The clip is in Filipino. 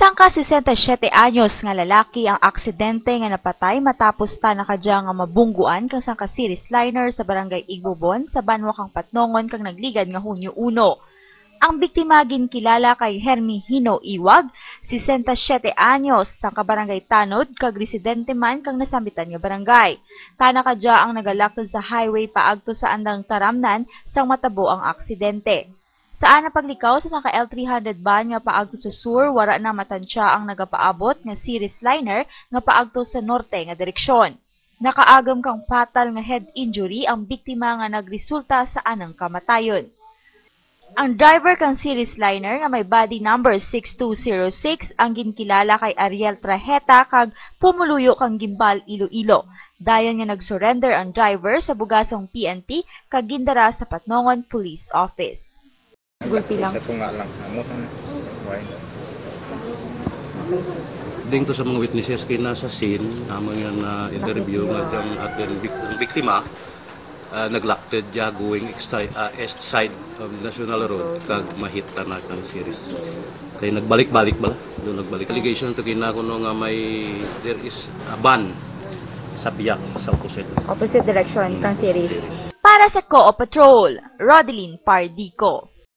Sangka 67 anyos nga lalaki ang aksidente nga napatay matapos ta nakadya nga mabungguan kang sangka series liner sa barangay Igbobon sa banwa kang Patnongon kang nagligad nga Hunyo 1. Ang biktima ginkilala kay Hermi Hino Iwag, 67 anyos, sa kabarangay Tanod, kag residente man kang nasambitan nga barangay. Kana kadya ang nagalakad sa highway paagto sa andang taramnan sang matabo ang aksidente. Saan na paglikaw sa naka L300 ban nga paagto sa sur, wara na matansya ang nagapaabot nga series liner nga paagto sa norte nga direksyon. Nakaagam kang fatal nga head injury ang biktima nga nagresulta sa anang kamatayon. Ang driver kang series liner nga may body number 6206 ang ginkilala kay Ariel Trajeta kag pumuluyo kang gimbal Iloilo. Dayon nga nagsurrender ang driver sa bugasong PNP kag gindara sa Patnongon Police Office. Gulpi lang. Sa tunga lang. Amo sa Why? Ding to sa mga witnesses kay nasa scene, namang yan na interview nga dyan at ang biktima, uh, naglakted dya going east side, uh, east side of National Road kag mahita na kang series. Kay nagbalik-balik ba? Doon nagbalik. Allegation to kina kuno nga may there is a ban sa biyak sa opposite. Opposite direction kang Para sa Co Patrol, Rodeline Pardico.